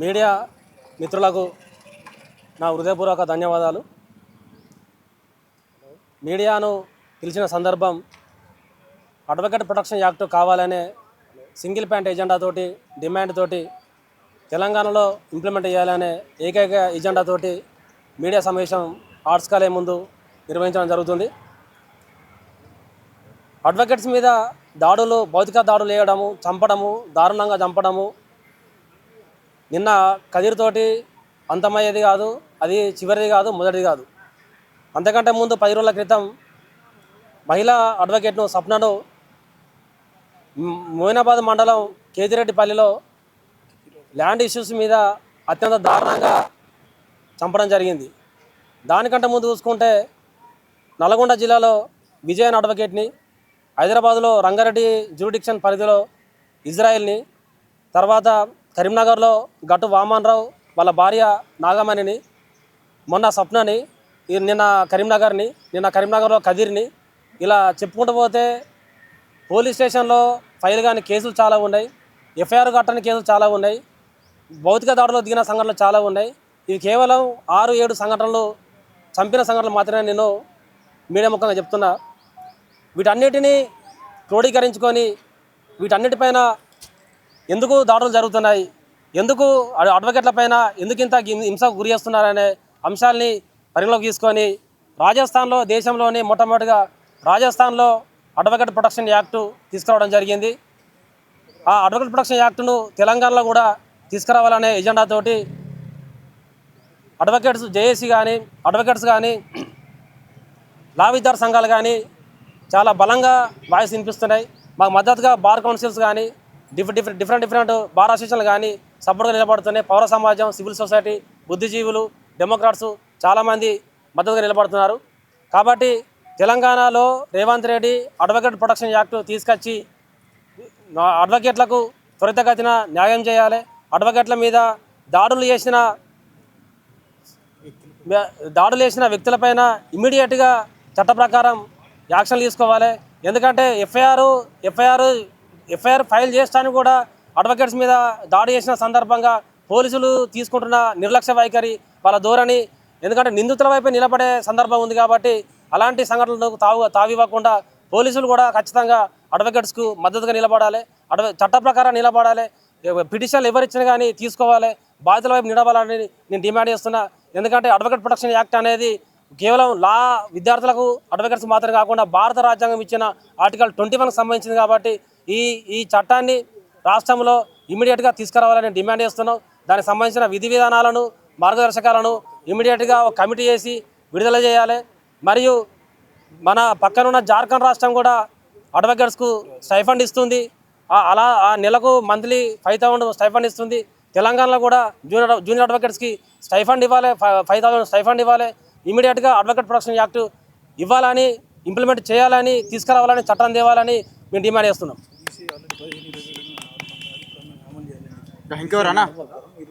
Media మిత్రులకు నా హృదయపూర్వక ధన్యవాదాలు. మీడియాను పిలిచిన సందర్భం అడ్వకేట్ ప్రొటెక్షన్ యాక్ట్ కావాలనే సింగిల్ ప్యాంట్ ఎజెండా తోటి డిమాండ్ తోటి తెలంగాణలో ఇంప్లిమెంట్ చేయాలనే ఏకైక ఎజెండా తోటి మీడియా సమావేశం ఆర్ట్స్ కాలే ముందు నిర్వహించడం జరుగుతుంది. అడ్వకేట్స్ మీద దాడులు భౌతిక దాడులు వేయడము చంపడము దారుణంగా చంపడము నిన్న కదిర్ తోటి అంతమయ్యేది కాదు అది చివరిది కాదు మొదటిది కాదు. అంతకంటే ముందు పది రోజుల క్రితం మహిళా అడ్వకేట్ను సప్నను మోయినాబాద్ మండలం కేతిరెడ్డిపల్లిలో ల్యాండ్ ఇష్యూస్ మీద అత్యంత దారుణంగా చంపడం జరిగింది. దానికంటే ముందు చూసుకుంటే నల్గొండ జిల్లాలో విజయన్ అడ్వకేట్ని హైదరాబాద్లో రంగారెడ్డి జ్యూడిక్షన్ పరిధిలో ఇజ్రాయెల్ని తర్వాత కరీంనగర్లో గట్టు వామన్రావు వాళ్ళ భార్య నాగమణిని మొన్న స్వప్నని ఈ నిన్న కరీంనగర్ని నిన్న కరీంనగర్లో కదిర్ని ఇలా చెప్పుకుంటూ పోతే పోలీస్ స్టేషన్లో ఫైల్ కాని కేసులు చాలా ఉన్నాయి ఎఫ్ఐఆర్ కట్టని కేసులు చాలా ఉన్నాయి భౌతిక దాడులు దిగిన సంఘటనలు చాలా ఉన్నాయి. ఇవి కేవలం ఆరు ఏడు సంఘటనలు చంపిన సంఘటనలు మాత్రమే నేను మీడియా ముఖంగా చెప్తున్నా. వీటన్నిటినీ క్రోడీకరించుకొని వీటన్నిటిపైన ఎందుకు దాడులు జరుగుతున్నాయి? ఎందుకు అడ్- అడ్వకేట్ల పైన ఎందుకు ఇంత హింసకు గురి చేస్తున్నారనే అంశాల్ని పరిగణలోకి తీసుకొని రాజస్థాన్లో దేశంలోని మొట్టమొదటిగా రాజస్థాన్లో అడ్వకేట్ ప్రొటెక్షన్ యాక్టు తీసుకురావడం జరిగింది. ఆ అడ్వకేట్ ప్రొటెక్షన్ యాక్టును తెలంగాణలో కూడా తీసుకురావాలనే ఎజెండాతోటి అడ్వకేట్స్ జేఏసీ కానీ అడ్వకేట్స్ కానీ లా విద్యార్థి సంఘాలు కానీ చాలా బలంగా వాయిస్ వినిపిస్తున్నాయి. మాకు మద్దతుగా బార్ కౌన్సిల్స్ కానీ different different different different bar అసోసియేషన్లు కానీ సపోర్ట్గా నిలబడుతున్నాయి. పౌర సమాజం సివిల్ సొసైటీ బుద్ధిజీవులు డెమోక్రాట్స్ చాలామంది మద్దతుగా నిలబడుతున్నారు. కాబట్టి తెలంగాణలో Revanth Reddy advocate protection act తీసుకొచ్చి అడ్వకేట్లకు త్వరితగతిన న్యాయం చేయాలి. అడ్వకేట్ల మీద దాడులు చేసిన దాడులు చేసిన వ్యక్తులపైన ఇమీడియట్గా చట్ట ప్రకారం యాక్షన్ తీసుకోవాలి. ఎందుకంటే ఎఫ్ఐఆర్ ఎఫ్ఐఆర్ ఎఫ్ఐఆర్ ఫైల్ చేస్తాను కూడా అడ్వకేట్స్ మీద దాడి చేసిన సందర్భంగా పోలీసులు తీసుకుంటున్న నిర్లక్ష్య వైఖరి వాళ్ళ ధోరణి. ఎందుకంటే నిందితుల వైపు నిలబడే సందర్భం ఉంది కాబట్టి అలాంటి సంఘటనలకు తావు తావివ్వకుండా పోలీసులు కూడా ఖచ్చితంగా అడ్వకేట్స్కు మద్దతుగా నిలబడాలి. అడ్వ చట్ట ప్రకారం నిలబడాలి. పిటిషన్లు ఎవరిచ్చినా కానీ తీసుకోవాలి. బాధితుల వైపు నిలబడాలని నేను డిమాండ్ చేస్తున్నా. ఎందుకంటే అడ్వకేట్ ప్రొటెక్షన్ యాక్ట్ అనేది కేవలం లా విద్యార్థులకు అడ్వకేట్స్ మాత్రమే కాకుండా భారత రాజ్యాంగం ఇచ్చిన ఆర్టికల్ ట్వంటీ వన్కి సంబంధించింది కాబట్టి ఈ ఈ చట్టాన్ని రాష్ట్రంలో ఇమీడియట్గా తీసుకురావాలని డిమాండ్ చేస్తున్నాం. దానికి సంబంధించిన విధి విధానాలను మార్గదర్శకాలను ఇమీడియట్గా ఒక కమిటీ చేసి విడుదల చేయాలి. మరియు మన పక్కనున్న జార్ఖండ్ రాష్ట్రం కూడా అడ్వకేట్స్కు స్టైఫండ్ ఇస్తుంది. అలా ఆ నెలకు మంత్లీ ఫైవ్ థౌసండ్ స్టైఫండ్ ఇస్తుంది. తెలంగాణలో కూడా జూనియర్ జూనియర్ అడ్వకేట్స్కి స్టైఫండ్ ఇవ్వాలి. ఫైవ్ థౌసండ్ స్టైఫండ్ ఇవ్వాలి. ఇమీడియట్గా అడ్వకేట్ ప్రొటెక్షన్ యాక్ట్ ఇవ్వాలని ఇంప్లిమెంట్ చేయాలని తీసుకురావాలని చట్టం తేవాలని మేము డిమాండ్ చేస్తున్నాం. Dah engkau.